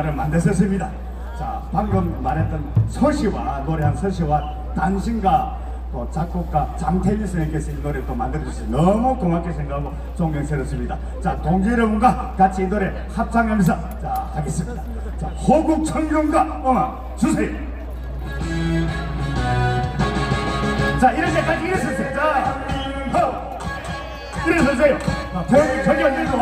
영화를 만드셨습니다. 자, 방금 말했던 서시와 노래한 서시와 당신과 또 작곡가 장태일 선생님께서 이 노래 또 만들어주셔서 너무 고맙게 생각하고 존경스럽습니다. 자, 동지 여러분과 같이 이 노래 합창하면서 자, 하겠습니다. 자, 호국 청룡과 음악 주세요. 자, 이럴 때까지 일어서세요. 자, 호! 일어서세요. 자, 저기, 저기 앉으시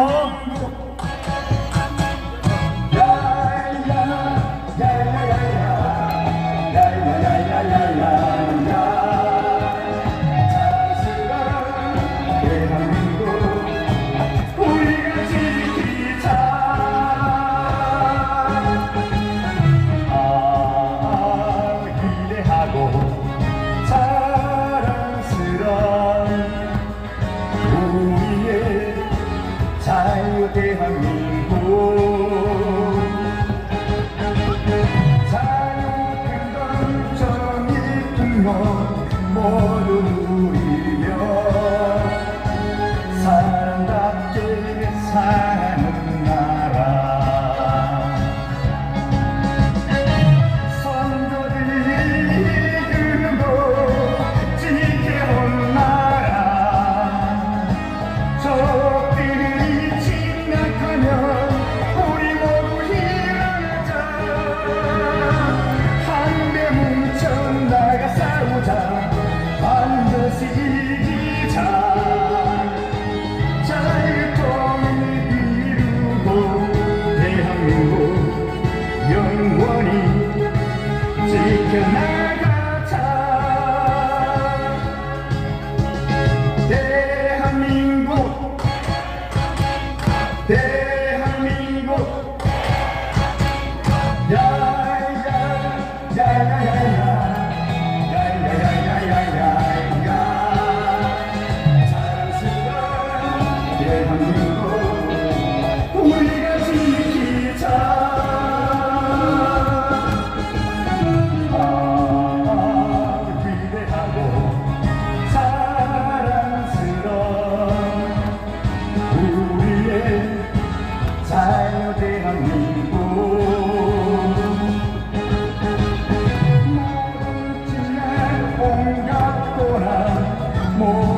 대한민국 자유 큰 정의 풍요 모두 누리며 사랑답게 사는 Yeah. more.